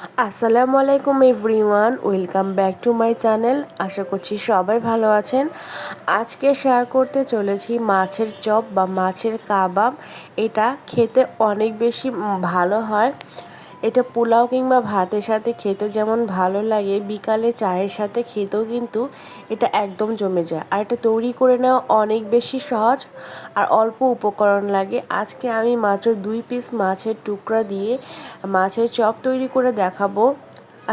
আসসালামু আলাইকুম everyone, welcome back to my channel. আশা করছি সবাই ভালো আছেন। আজকে শেয়ার করতে চলেছি মাছের চপ বা মাছের কাবাব। এটা খেতে অনেক বেশি ভালো হয়। এটা পোলাও কিংবা ভাতের সাথে খেতে যেমন ভালো লাগে, বিকালে চায়ের সাথে খেতেও কিন্তু এটা একদম জমে যায়। আর এটা তৈরি করে নেওয়া অনেক বেশি সহজ আর অল্প উপকরণ লাগে। আজকে আমি মাত্র দুই পিস মাছের টুকরা দিয়ে মাছের চপ তৈরি করে দেখাবো।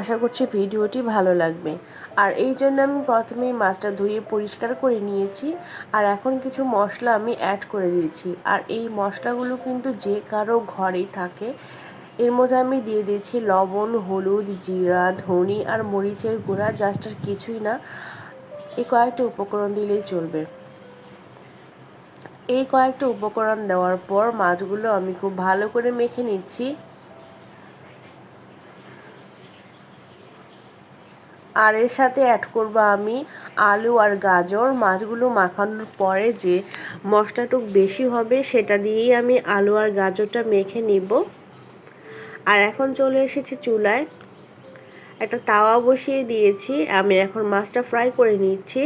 আশা করছি ভিডিওটি ভালো লাগবে। আর এই জন্য আমি প্রথমেই মাছটা ধুয়ে পরিষ্কার করে নিয়েছি। আর এখন কিছু মশলা আমি অ্যাড করে দিয়েছি। আর এই মশলাগুলো কিন্তু যে কারও ঘরেই থাকে এর মধ্যে আমি দিয়ে দিয়েছি লবণ, হলুদ, জিরা, ধনি আর মরিচের গুঁড়া জাস্ট আর কিছুই না। এই কয়েকটা উপকরণ দিলেই চলবে। এই কয়েকটা উপকরণ দেওয়ার পর মাছগুলো আমি খুব ভালো করে মেখে নিচ্ছি। আর এর সাথে অ্যাড করব আমি আলু আর গাজর। মাছগুলো মাখানোর পরে যে মশলাটুক বেশি হবে, সেটা দিয়েই আমি আলু আর গাজরটা মেখে নিব। আর এখন চলে এসেছি চুলায়। একটা তাওয়া বসিয়ে দিয়েছি। আমি এখন মাছটা ফ্রাই করে নিচ্ছি।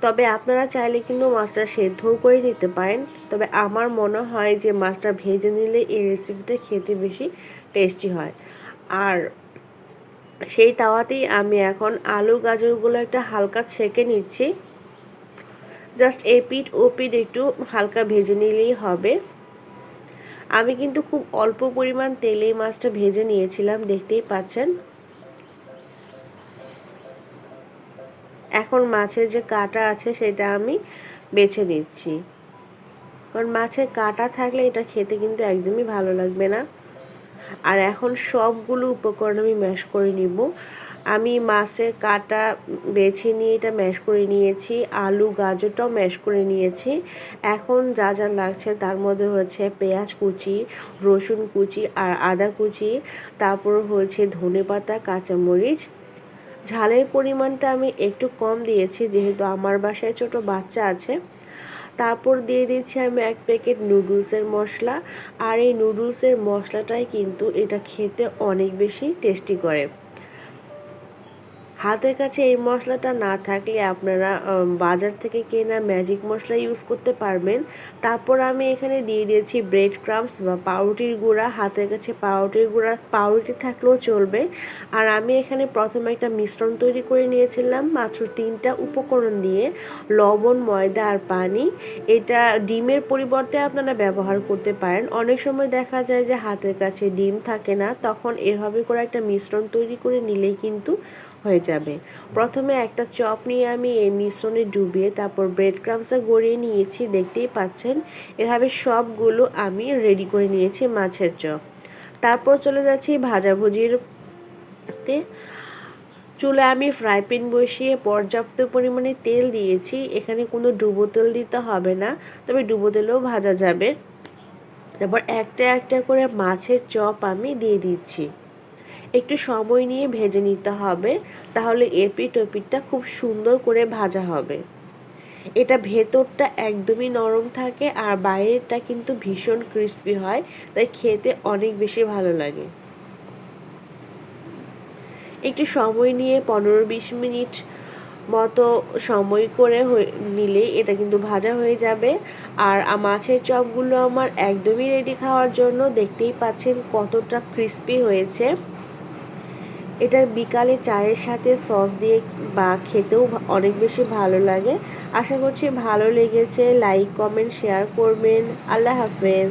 তবে আপনারা চাইলে কিন্তু মাছটা সেদ্ধও করে নিতে পারেন। তবে আমার মনে হয় যে মাছটা ভেজে নিলে এই রেসিপিটা খেতে বেশি টেস্টি হয়। আর সেই তাওয়াতেই আমি এখন আলু গাজরগুলো একটা হালকা ছেঁকে নিচ্ছি। জাস্ট এপিট ওপিট একটু হালকা ভেজে নিলেই হবে। আমি কিন্তু খুব অল্প পরিমাণ তেলে মাছটা ভেজে নিয়েছিলাম, দেখতেই পাচ্ছেন। এখন মাছের যে কাটা আছে সেটা আমি বেছে নিচ্ছি। কারণ মাছের কাটা থাকলে এটা খেতে কিন্তু একদমই ভালো লাগবে না। আর এখন সবগুলো উপকরণ আমি ম্যাশ করে নিব। আমি মাছের কাটা বেছে নিয়ে এটা ম্যাশ করে নিয়েছি, আলু, গাজরটাও ম্যাশ করে নিয়েছি। এখন যা যা লাগছে তার মধ্যে হচ্ছে পেঁয়াজ কুচি, রসুন কুচি আর আদা কুচি। তারপর হচ্ছে ধনে পাতা, কাঁচামরিচ। ঝালের পরিমাণটা আমি একটু কম দিয়েছি, যেহেতু আমার বাসায় ছোট বাচ্চা আছে। তারপর দিয়ে দিচ্ছি আমি এক প্যাকেট নুডলসের মশলা। আর এই নুডলসের মশলাটাই কিন্তু এটা খেতে অনেক বেশি টেস্টি করে। হাতের কাছে এই মশলাটা না থাকলে আপনারা বাজার থেকে কেনা ম্যাজিক মশলা ইউজ করতে পারবেন। তারপর আমি এখানে দিয়ে দিয়েছি ব্রেড ক্রামস বা পাউরুটির গুঁড়া। হাতের কাছে পাউরুটির গুঁড়া, পাউরুটি থাকলেও চলবে। আর আমি এখানে প্রথমে একটা মিশ্রণ তৈরি করে নিয়েছিলাম, মাত্র তিনটা উপকরণ দিয়ে। লবণ, ময়দা আর পানি। এটা ডিমের পরিবর্তে আপনারা ব্যবহার করতে পারেন। অনেক সময় দেখা যায় যে হাতের কাছে ডিম থাকে না, তখন এভাবে করে একটা মিশ্রণ তৈরি করে নিলেই কিন্তু হয়ে যাবে। প্রথমে একটা চপ নিয়ে আমি এই মিশ্রণে ডুবিয়ে তারপর ব্রেড ক্রামসে গড়িয়ে নিয়েছি, দেখতেই পাচ্ছেন? এভাবে সবগুলো আমি রেডি করে নিয়েছি মাছের চপ। তারপর চলে যাচ্ছি ভাজাভুজির তে। চুলে আমি ফ্রাই প্যান বসিয়ে পর্যাপ্ত পরিমাণে তেল দিয়েছি। এখানে কোনো ডুবো তেল দিতে হবে না, তবে ডুবো তেলেও ভাজা যাবে। তারপর একটা একটা করে মাছের চপ আমি দিয়ে দিচ্ছি। একটু সময় নিয়ে ভেজে নিতে হবে, তাহলে এপিট ওপিটটা খুব সুন্দর করে ভাজা হবে। এটা ভেতরটা একদমই নরম থাকে আর বাইরেরটা কিন্তু ভীষণ ক্রিস্পি হয়, তাই খেতে অনেক বেশি ভালো লাগে। একটু সময় নিয়ে পনেরো বিশ মিনিট মতো সময় করে নিলে এটা কিন্তু ভাজা হয়ে যাবে। আর মাছের চপগুলো আমার একদমই রেডি খাওয়ার জন্য, দেখতেই পাচ্ছেন কতটা ক্রিস্পি হয়েছে। এটা বিকালে চায়ের সাথে সস দিয়ে বা খেতেও অনেক বেশি ভালো লাগে। আশা করছি ভালো লেগেছে। লাইক কমেন্ট শেয়ার করবেন। আল্লাহ হাফেজ।